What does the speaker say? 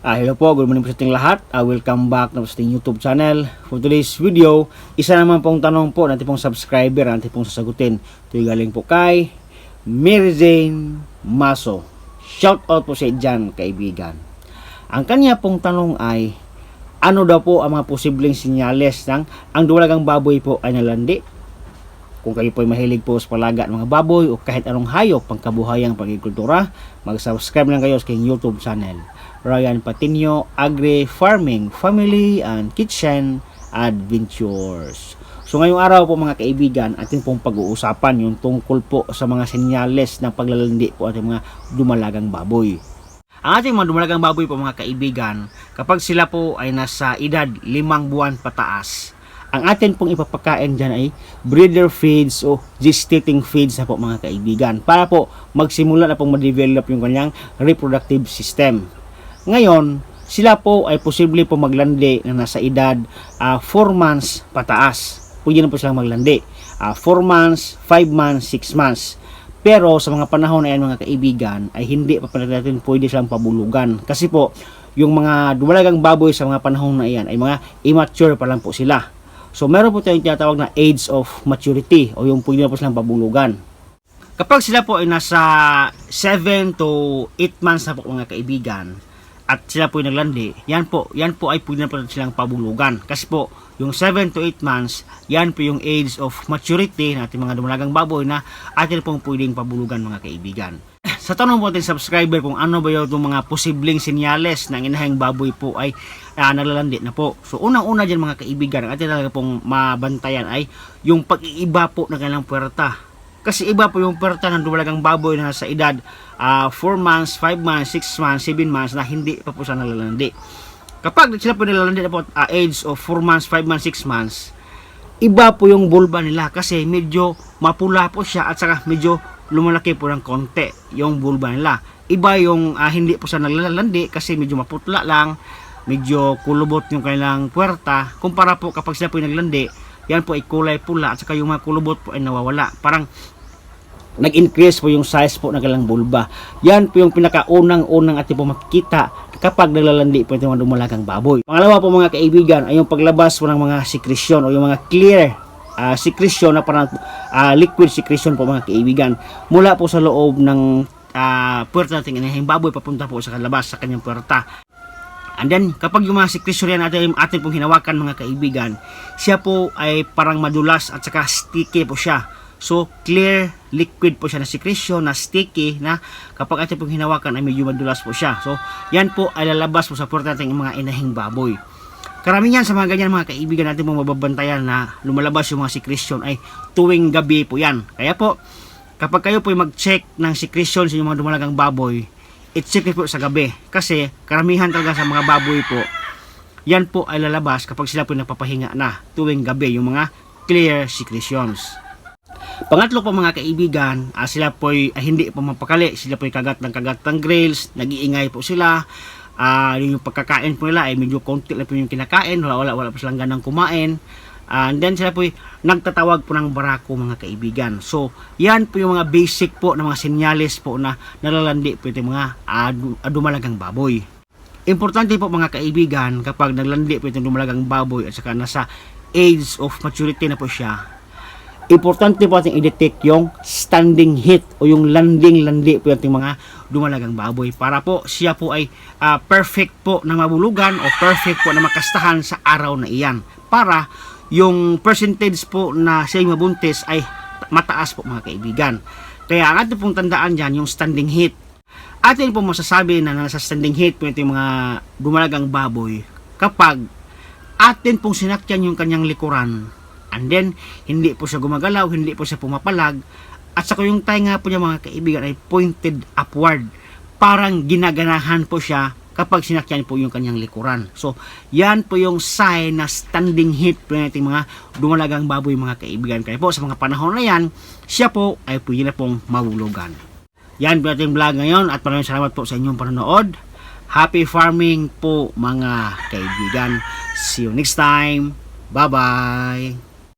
Ah, hello po, good morning po sa ating lahat. Uh, welcome back na po sa ating YouTube channel. For today's video, isa naman pong tanong po natin pong subscriber natin pong sasagutin. Ito yung galing po kay Mary Jane Maso. Shout out po sa dyan, kaibigan. Ang kanya pong tanong ay, ano daw po ang mga posibleng sinyales ng ang duwalagang baboy po ay nalandi? Kung kayo po ay mahilig po sa palaga ng mga baboy o kahit anong hayop pangkabuhayang pagkikultura, mag-subscribe lang kayo sa aking YouTube channel. Ryan Patinio Agri Farming Family and Kitchen Adventures. So ngayong araw po mga kaibigan, ating pong pag-uusapan yung tungkol po sa mga senyales ng paglalandi po ating mga dumalagang baboy. Ang ating mga dumalagang baboy po mga kaibigan, kapag sila po ay nasa edad limang buwan pataas, ang atin pong ipapakain dyan ay breeder feeds o gestating feeds na po mga kaibigan para po magsimula na pong ma-develop yung kanyang reproductive system. Ngayon, sila po ay posible po maglandi na nasa edad 4 months pataas. Pwede na po silang maglandi. 4 months, 5 months, 6 months. Pero sa mga panahon na yan mga kaibigan ay hindi pa pala natin pwede silang pabulugan. Kasi po, yung mga dumalagang baboy sa mga panahon na yan ay mga immature pa lang po sila. So meron po tayong tinatawag na age of maturity o yung pwede na po silang pabulugan. Kapag sila po ay nasa 7 to 8 months na po mga kaibigan at sila po ay naglandi, yan po, yan po ay pwede na po silang pabulugan. Kasi po, yung 7 to 8 months, yan po yung age of maturity ng mga dumalagang baboy na atin pong pwedeng pabulugan mga kaibigan. Sa tanong po ating subscriber kung ano ba yung mga posibleng sinyales ng inahing baboy po ay uh, nalalandi na po. So unang-una dyan mga kaibigan, ang atin talaga pong mabantayan ay yung pag-iiba po ng kanilang puwerta. Kasi iba po yung puwerta ng dumalagang baboy na sa edad uh, 4 months, 5 months, 6 months, 7 months na hindi pa po siya nalalandi. Kapag sila po nalalandi na po uh, age of 4 months, 5 months, 6 months, iba po yung bulba nila kasi medyo mapula po siya at saka medyo lumalaki po ng konti yung bulba nila. Iba yung uh, hindi po siya nalalandi kasi medyo maputla lang, medyo kulubot yung kanilang puwerta. Kumpara po kapag sila po yung naglandi, yan po ay kulay pula at saka yung mga kulubot po ay nawawala. Parang nag-increase po yung size po ng kanilang bulba. Yan po yung pinakaunang-unang ating po makikita kapag naglalandi po itong mga dumalagang baboy. Pangalawa po mga kaibigan ay yung paglabas po ng mga secretion o yung mga clear uh, secretion na parang uh, liquid secretion po mga kaibigan mula po sa loob ng uh, puwerta natin inahing baboy papunta po sa kalabas sa kanyang puwerta. And then, kapag yung mga secretion yan atin, atin pong hinawakan mga kaibigan, siya po ay parang madulas at saka sticky po siya. So, clear liquid po siya na secretion na sticky na kapag atin pong hinawakan ay medyo madulas po siya. So, yan po ay lalabas po sa puwerta natin mga inahing baboy. Karamihan sa mga ganyan mga kaibigan natin pong mababantayan na lumalabas yung mga secretion ay tuwing gabi po yan. Kaya po, kapag kayo po mag-check ng secretion sa inyong mga dumalagang baboy, i-check po sa gabi. Kasi karamihan talaga sa mga baboy po, yan po ay lalabas kapag sila po nagpapahinga na tuwing gabi, yung mga clear secretions. Pangatlo po mga kaibigan, uh, sila po ay ah, hindi po mapakali, sila po ay kagat ng kagat ng grills, nag-iingay po sila, uh, yung pagkakain po nila ay medyo konti lang po yung kinakain, wala wala, wala po silang ganang kumain. Uh, and then sila po ay nagtatawag po ng barako mga kaibigan. So, yan po yung mga basic po ng mga senyales po na nalalandi po itong mga uh, dumalagang baboy. Importante po mga kaibigan kapag naglandi po itong dumalagang baboy at saka nasa age of maturity na po siya, importante po ating i-detect yung standing heat o yung landing-landi po yung mga dumalagang baboy para po siya po ay uh, perfect po na mabulugan o perfect po na makastahan sa araw na iyan para yung percentage po na siya mabuntis ay mataas po mga kaibigan. Kaya ang ating pong tandaan dyan yung standing heat. Atin po masasabi na nasa standing heat po yung mga dumalagang baboy kapag atin pong sinakyan yung kanyang likuran And then, hindi po siya gumagalaw, hindi po siya pumapalag. At saka yung tayo nga po niya mga kaibigan ay pointed upward. Parang ginaganahan po siya kapag sinakyan po yung kanyang likuran. So, yan po yung sign na standing heat po natin mga dumalagang baboy mga kaibigan. Kaya po sa mga panahon na yan, siya po ay pwede na pong mawulugan. Yan po ating vlog ngayon at maraming salamat po sa inyong panonood. Happy farming po mga kaibigan. See you next time. Bye-bye.